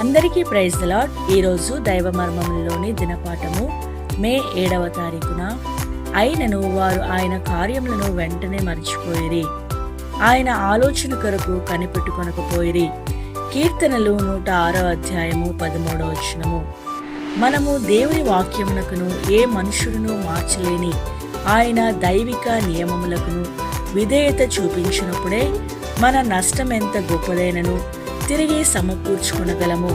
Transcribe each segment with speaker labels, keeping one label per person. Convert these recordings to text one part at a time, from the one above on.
Speaker 1: అందరికీ praise lord ఈరోజు దైవ మర్మములోని దినపాఠము మే ఏడవ తారీఖున. అయినను వారు ఆయన కార్యములను వెంటనే మర్చిపోయిరి. ఆయన ఆలోచన కొరకు కనిపెట్టుకొనకపోయిరి. కీర్తనలు నూట ఆరో అధ్యాయము పదమూడవ వచనము. మనము దేవుని వాక్యమునకును ఏ మనుషులను మార్చలేని ఆయన దైవిక నియమములకును విధేయత చూపించినప్పుడే మన నష్టం ఎంత గొప్పదైనను తిరిగి సమకూర్చుకునగలము.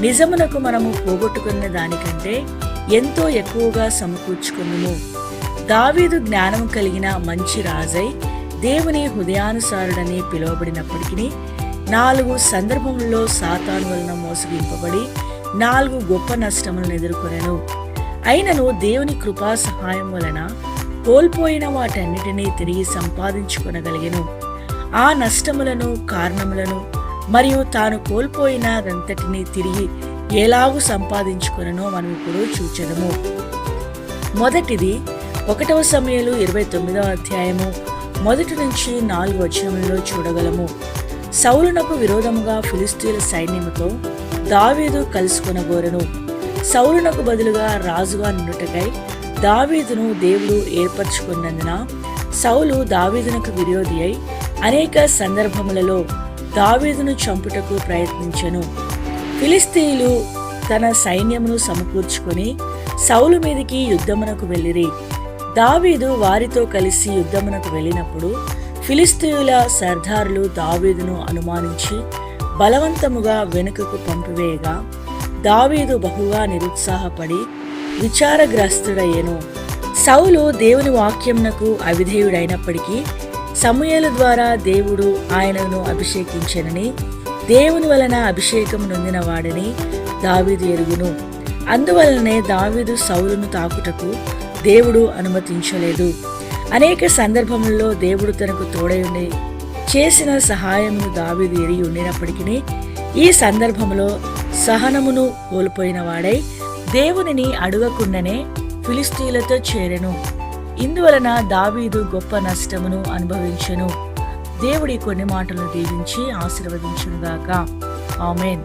Speaker 1: నిజమునకు మనము పోగొట్టుకున్న దానికంటే ఎంతో ఎక్కువగా సమకూర్చుకున్నాము దావీదు జ్ఞానం కలిగిన మంచి రాజై దేవుని హృదయానుసారుడని పిలువబడినప్పటికీ నాలుగు సందర్భములలో సాతాను వలన మోసగింపబడి నాలుగు గొప్ప నష్టములను ఎదుర్కొనెను. అయినను దేవుని కృపా సహాయం వలన కోల్పోయిన వాటన్నిటినీ తిరిగి సంపాదించుకొనగలిగెను. ఆ నష్టములను కారణములను మరియు తాను కోల్పోయినదంతటిని తిరిగి ఎలాగూ సంపాదించుకునో మనం ఇప్పుడు చూచడము మొదటిది ఒకటవ సమయంలో ఇరవై తొమ్మిదవ అధ్యాయము మొదటి నుంచి నాలుగు వచనములలో చూడగలము. సౌలునకు విరోధముగా ఫిలిస్తీన్ల సైన్యముతో దావీదు కలుసుకొనబోరను. సౌలునకు బదులుగా రాజుగా నుండుటకై దావీదును దేవుడు ఏర్పరచుకున్నందున సౌలు దావీదునకు విరోధి అయి అనేక సందర్భములలో దావీదును చంపుటకు ప్రయత్నించెను. ఫిలిస్తీయులు తన సైన్యమును సమకూర్చుకొని సౌలు మీదికి యుద్ధమునకు వెళ్ళిరి. దావీదు వారితో కలిసి యుద్ధమునకు వెళ్ళినప్పుడు ఫిలిస్తీయుల సర్దారులు దావీదును అనుమానించి బలవంతముగా వెనుకకు పంపివేయగా దావీదు బహుగా నిరుత్సాహపడి విచారగ్రస్తుడయ్యను. సౌలు దేవుని వాక్యమునకు అవిధేయుడైనప్పటికీ సమూయేలు ద్వారా దేవుడు ఆయనను అభిషేకించనని దేవుని వలన అభిషేకం నొందిన వాడని దావీదు ఎరుగును. అందువలనే దావీదు సౌలును తాకుటకు దేవుడు అనుమతించలేదు. అనేక సందర్భములలో దేవుడు తనకు తోడయుండి చేసిన సహాయమును దావీదు ఎరిగి ఉండినప్పటికీ ఈ సందర్భములో సహనమును కోల్పోయిన వాడై దేవునిని అడగకుండానే ఫిలిస్తీన్లతో చేరెను. ఇందువలన దావీదు గొప్ప నష్టమును అనుభవించను. దేవుడి కొన్ని మాటలు దీవించి ఆశీర్వదించునుగాక. ఆమెన్.